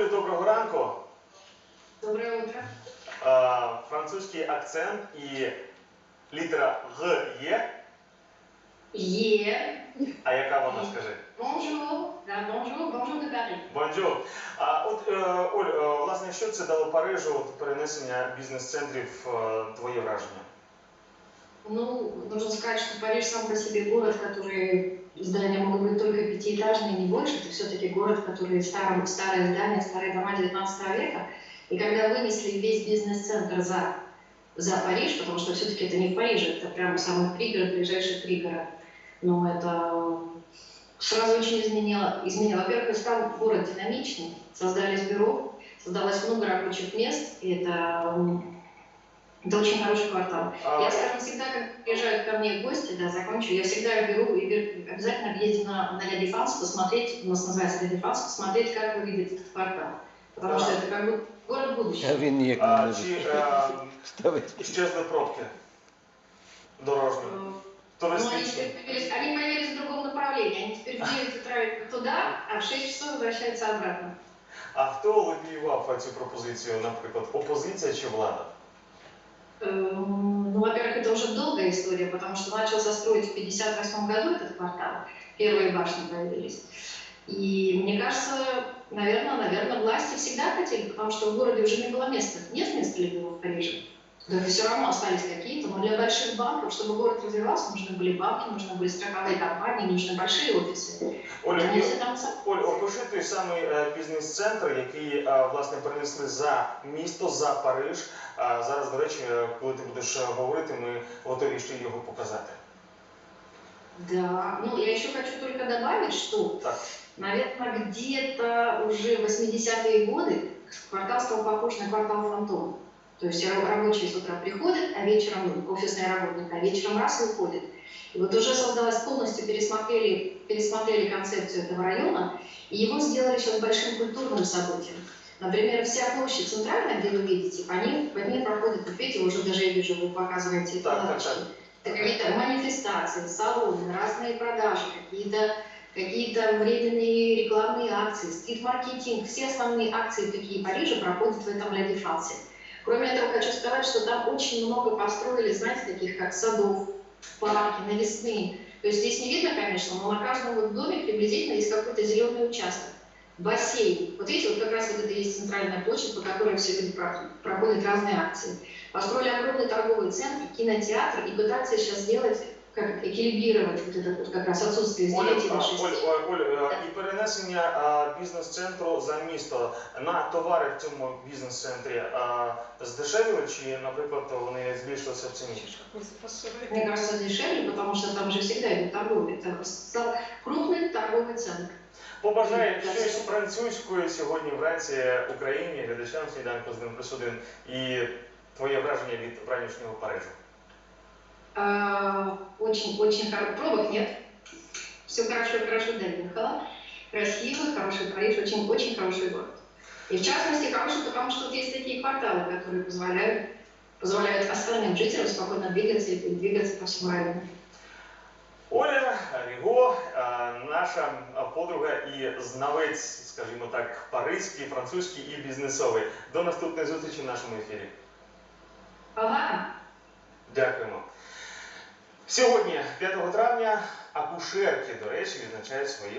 Олю, доброго ранку. Доброе утро. Французький акцент і літера Г є. Е. А яка вона скажи? Bonjour. Да, bonjour. Bonjour de Paris. Бонжур. А от е, Оль, е, власне, що це дало Парижу от, перенесення бізнес-центрів? е, Твоє враження? Ну, нужно сказать, что Париж сам по себе город, который здания могут быть только пятиэтажные, не больше. Это все-таки город, который старом, старые здания, старые дома 19 века. И когда вынесли весь бизнес-центр за, за Париж, потому что все-таки это не в Париже, это прямо самый пригород, ближайший пригород. Но это сразу очень изменило. изменило. Во-первых, стал город динамичный, создались бюро, создалось много рабочих мест, и это, это очень хороший квартал. А, Я, скажем, всегда, когда приезжают ко мне в гости, да, закончу, я всегда беру и бер- обязательно ездим на, на Ля Дефанс посмотреть, у нас называется Ля Дефанс, посмотреть, как выглядит этот квартал. Потому Да. что это как бы город А будущего. він ніяк не а, може чи е, ставити. щезли пробки дорожні, Э, Но они туристичні? теперь появились, они появились в другом направлении. Они теперь в 9 утра идут туда, а в 6 часов возвращаются обратно. А хто лобіював цю пропозицію, наприклад, опозиція чи влада? Эм, Ну, во-первых, это уже долгая история, потому что начался строить в 58 году этот квартал, первые башни появились. И мне кажется, наверное, наверное, власти всегда хотели, потому что в городе уже не было места. Нет места ли было в Париже? Да все равно остались какие-то, но для больших банков, чтобы город развивался, нужны были банки, нужны были страховые компании, нужны большие офисы. Оля, Они і- все там сам- Оль, опиши той самий е, бізнес-центр, який е, власне перенесли за місто, за Париж. А зараз, до речі, е, коли ти будеш е, говорити, ми готові ще його показати. Да, ну я еще хочу только добавить, что, Так. наверное, где-то уже в 80-е годы квартал стал похож на квартал фантом. То есть раб- рабочие с утра приходят, а вечером офисный работник, а вечером раз и уходит. И вот уже создалась полностью, пересмотрели, пересмотрели концепцию этого района, и его сделали сейчас большим культурным событием. Например, вся площадь центральная, где вы видите, по ней, по ней проходят, вот видите, уже даже я вижу, вы показываете Так, так, так. Это какие-то манифестации, салоны, разные продажи, какие-то какие-то временные рекламные акции, стрит-маркетинг. Все основные акции такие Парижа проходят в этом Ля Дефансе. Кроме этого, хочу сказать, что там очень много построили, знаете, таких как садов, парки, навесные. То есть здесь не видно, конечно, но на каждом вот доме приблизительно есть какой-то зеленый участок. Бассейн. Вот видите, вот как раз вот это есть центральная площадь, по которой все люди про- проходят разные акции. Построили огромный торговый центр, кинотеатр и пытаются сейчас сделать, как эквилибрировать вот это вот как раз отсутствие Оля, сделать а, на шести. Оль, Оль, Оль, е, і перенесення е, бізнес-центру за місто на товари в цьому бізнес-центрі е, здешевили, чи, наприклад, вони збільшилися в ціні? Мне кажется, дешевле, потому что там же всегда идут торговли. Это стал крупный торговый центр. Побажаю щось французькою сьогодні вранці Україні, глядачам сніданку з 1 плюс 1 і твоє враження від вранішнього Парижу. А, Очень, очень хороший. Пробок нет. Все хорошо, хорошо доехала. Красивый, хороший Париж, очень, очень хороший город. И в частности, хороший, потому что тут есть такие кварталы, которые позволяют, позволяют остальным жителям спокойно двигаться и двигаться по всему району. Оля Ріго, е, наша подруга і знавець, скажімо так, паризький, французький і бізнесовий. До наступної зустрічі в нашому ефірі. Ага. Дякуємо. Сьогодні, 5 травня, акушерки, до речі, відзначають свої